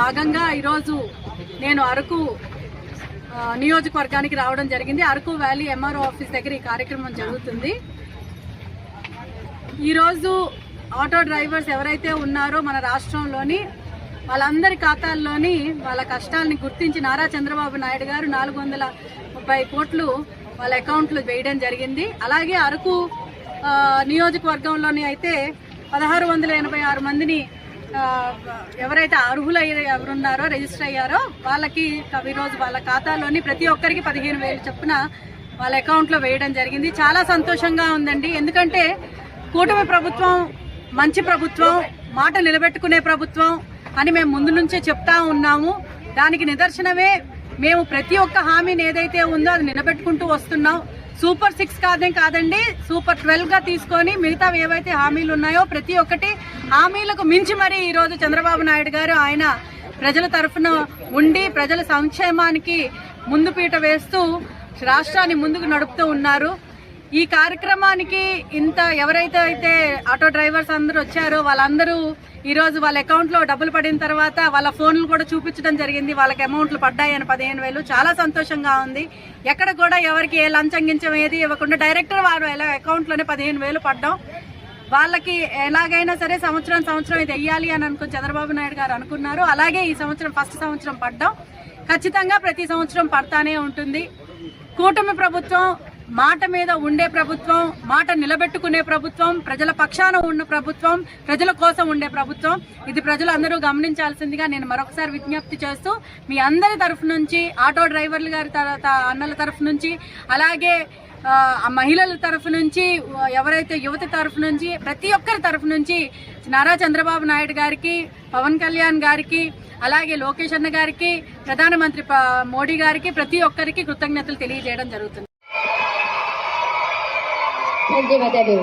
భాగంగా ఈరోజు నేను అరకు నియోజకవర్గానికి రావడం జరిగింది. అరకు వ్యాలీ ఎంఆర్ఓ ఆఫీస్ దగ్గర ఈ కార్యక్రమం జరుగుతుంది. ఈరోజు ఆటో డ్రైవర్స్ ఎవరైతే ఉన్నారో మన రాష్ట్రంలోని వాళ్ళందరి ఖాతాల్లోని వాళ్ళ కష్టాలని గుర్తించి నారా చంద్రబాబు నాయుడు గారు నాలుగు వందల ముప్పై కోట్లు వాళ్ళ అకౌంట్లు వేయడం జరిగింది. అలాగే అరకు నియోజకవర్గంలోని అయితే పదహారు వందల ఎనభై ఆరు మందిని ఎవరైతే అర్హులై ఎవరున్నారో రిజిస్టర్ అయ్యారో వాళ్ళకి ఈరోజు వాళ్ళ ఖాతాలోని ప్రతి ఒక్కరికి పదిహేను వేలు చొప్పున వాళ్ళ అకౌంట్లో వేయడం జరిగింది. చాలా సంతోషంగా ఉందండి. ఎందుకంటే కూటమి ప్రభుత్వం మంచి ప్రభుత్వం మాట నిలబెట్టుకునే ప్రభుత్వం అని మేము ముందు నుంచే చెప్తా ఉన్నాము. దానికి నిదర్శనమే మేము ప్రతి ఒక్క హామీని ఏదైతే ఉందో అది నిలబెట్టుకుంటూ వస్తున్నాం. సూపర్ సిక్స్ కాదే కాదండి సూపర్ ట్వెల్వ్గా తీసుకొని మిగతా ఏవైతే హామీలు ఉన్నాయో ప్రతి ఒక్కటి హామీలకు మించి మరీ ఈరోజు చంద్రబాబు నాయుడు గారు ఆయన ప్రజల తరఫున ఉండి ప్రజల సంక్షేమానికి ముందుపీట వేస్తూ రాష్ట్రాన్ని ముందుకు నడుపుతూ ఉన్నారు. ఈ కార్యక్రమానికి ఇంత ఎవరైతే అయితే ఆటో డ్రైవర్స్ అందరూ వచ్చారో వాళ్ళందరూ ఈరోజు వాళ్ళ అకౌంట్లో డబ్బులు పడిన తర్వాత వాళ్ళ ఫోన్లు కూడా చూపించడం జరిగింది. వాళ్ళకి అమౌంట్లు పడ్డాయని పదిహేను వేలు. చాలా సంతోషంగా ఉంది. ఎక్కడ కూడా ఎవరికి ఏ లంచం గించం ఏది ఇవ్వకుండా డైరెక్టర్ వారు ఎలా అకౌంట్లోనే పదిహేను వేలు పడ్డాం. వాళ్ళకి ఎలాగైనా సరే సంవత్సరం సంవత్సరం ఇది వెయ్యాలి అని అనుకుని చంద్రబాబు నాయుడు గారు అనుకున్నారు. అలాగే ఈ సంవత్సరం ఫస్ట్ సంవత్సరం పడ్డాం. ఖచ్చితంగా ప్రతి సంవత్సరం పడతానే ఉంటుంది. కూటమి ప్రభుత్వం మాట మీద ఉండే ప్రభుత్వం మాట నిలబెట్టుకునే ప్రభుత్వం ప్రజల పక్షాన ఉన్న ప్రభుత్వం ప్రజల కోసం ఉండే ప్రభుత్వం. ఇది ప్రజలు అందరూ గమనించాల్సిందిగా నేను మరొకసారి విజ్ఞప్తి చేస్తూ మీ అందరి తరఫు నుంచి ఆటో డ్రైవర్లు గారి తర్వాత అన్నల తరఫు నుంచి అలాగే ఆ, మహిళల తరఫు నుంచి ఎవరైతే యువత తరఫు నుంచి ప్రతి ఒక్కరి తరఫు నుంచి నారా చంద్రబాబు నాయుడు గారికి పవన్ కళ్యాణ్ గారికి అలాగే లోకేష్ అన్న గారికి ప్రధానమంత్రి ప- మోడీ గారికి ప్రతి ఒక్కరికి కృతజ్ఞతలు తెలియజేయడం జరుగుతుంది. ధన్యవాదాలు.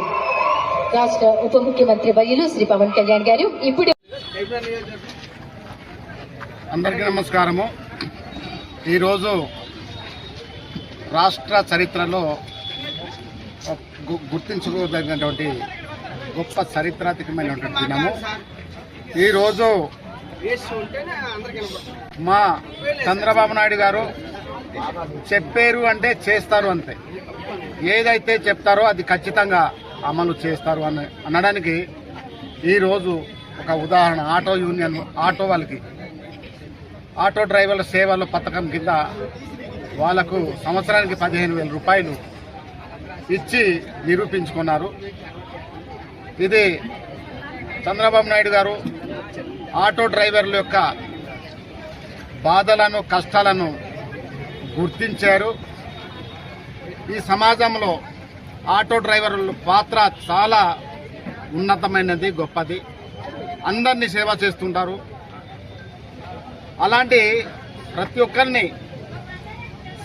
రాష్ట్ర ఉప ముఖ్యమంత్రి వర్యులు శ్రీ పవన్ కళ్యాణ్ గారు. ఇప్పుడు అందరికీ నమస్కారము. ఈరోజు రాష్ట్ర చరిత్రలో గుర్తించుకోదగినటువంటి గొప్ప చరిత్రాత్మకమైనటువంటి దినము. ఈరోజు మా చంద్రబాబు నాయుడు గారు చెప్పారు అంటే చేస్తారు అంతే. ఏదైతే చెప్తారో అది ఖచ్చితంగా అమలు చేస్తారు అని అనడానికి ఈరోజు ఒక ఉదాహరణ. ఆటో యూనియన్ ఆటో వాళ్ళకి. ఆటో డ్రైవర్ల సేవల పథకం కింద వాళ్ళకు సంవత్సరానికి పదిహేను వేల రూపాయలు ఇచ్చి నిరూపించుకున్నారు. ఇది చంద్రబాబు నాయుడు గారు ఆటో డ్రైవర్ల యొక్క బాధలను కష్టాలను గుర్తించారు. ఈ సమాజంలో ఆటో డ్రైవర్ల పాత్ర చాలా ఉన్నతమైనది గొప్పది. అందరినీ సేవ చేస్తుంటారు. అలాంటి ప్రతి ఒక్కరిని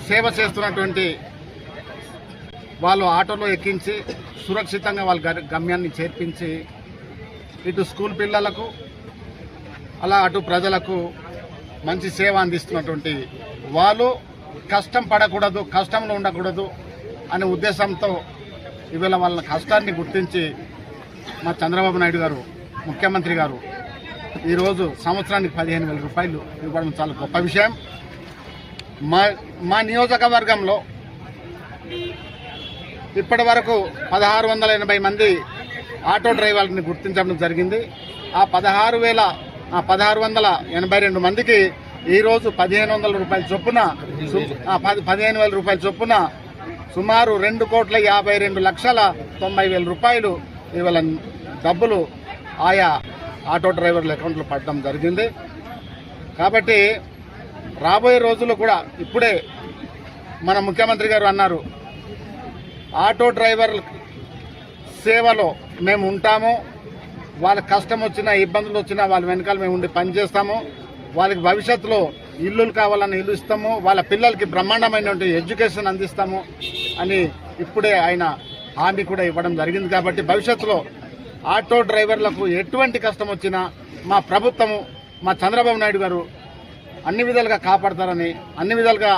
సేవ చేస్తున్నటువంటి వాళ్ళు ఆటోలో ఎక్కించి సురక్షితంగా వాళ్ళ గ- గమ్యాన్ని చేర్పించి ఇటు స్కూల్ పిల్లలకు అలా అటు ప్రజలకు మంచి సేవ అందిస్తున్నటువంటి వాళ్ళు. కష్టం పడకూడదు కష్టంలో ఉండకూడదు. అనే ఉద్దేశంతో ఇవాళ వాళ్ళ కష్టాన్ని గుర్తించి మా చంద్రబాబు నాయుడు గారు ముఖ్యమంత్రి గారు ఈరోజు సంవత్సరానికి పదిహేను వేల రూపాయలు ఇవ్వడం చాలా గొప్ప విషయం. మా మా నియోజకవర్గంలో ఇప్పటి వరకు పదహారు వందల ఎనభై మంది ఆటో డ్రైవర్ని గుర్తించడం జరిగింది. ఆ పదహారు వేల ఆ పదహారు వందల ఎనభై రెండు మందికి ఈరోజు పదిహేను వందల రూపాయల చొప్పున పది పదిహేను వేల రూపాయల చొప్పున సుమారు రెండు కోట్ల యాభై రెండు లక్షల తొంభై వేల రూపాయలు ఇవాళ డబ్బులు ఆయా ఆటో డ్రైవర్ల అకౌంట్లో పడడం జరిగింది. కాబట్టి రాబోయే రోజుల్లో కూడా ఇప్పుడే మన ముఖ్యమంత్రి గారు అన్నారు ఆటో డ్రైవర్ సేవలో మేము ఉంటాము వాళ్ళ కష్టం వచ్చినా ఇబ్బందులు వచ్చినా వాళ్ళ వెనకాల మేము ఉండి పనిచేస్తాము వాళ్ళకి భవిష్యత్తులో ఇల్లులు కావాలని ఇల్లు ఇస్తాము వాళ్ళ పిల్లలకి బ్రహ్మాండమైనటువంటి ఎడ్యుకేషన్ అందిస్తాము అని ఇప్పుడే ఆయన హామీ కూడా ఇవ్వడం జరిగింది కాబట్టి భవిష్యత్తులో ఆటో డ్రైవర్లకు ఎటువంటి కష్టం వచ్చినా మా ప్రభుత్వము మా చంద్రబాబు నాయుడు గారు అన్ని విధాలుగా కాపాడతారని అన్ని విధాలుగా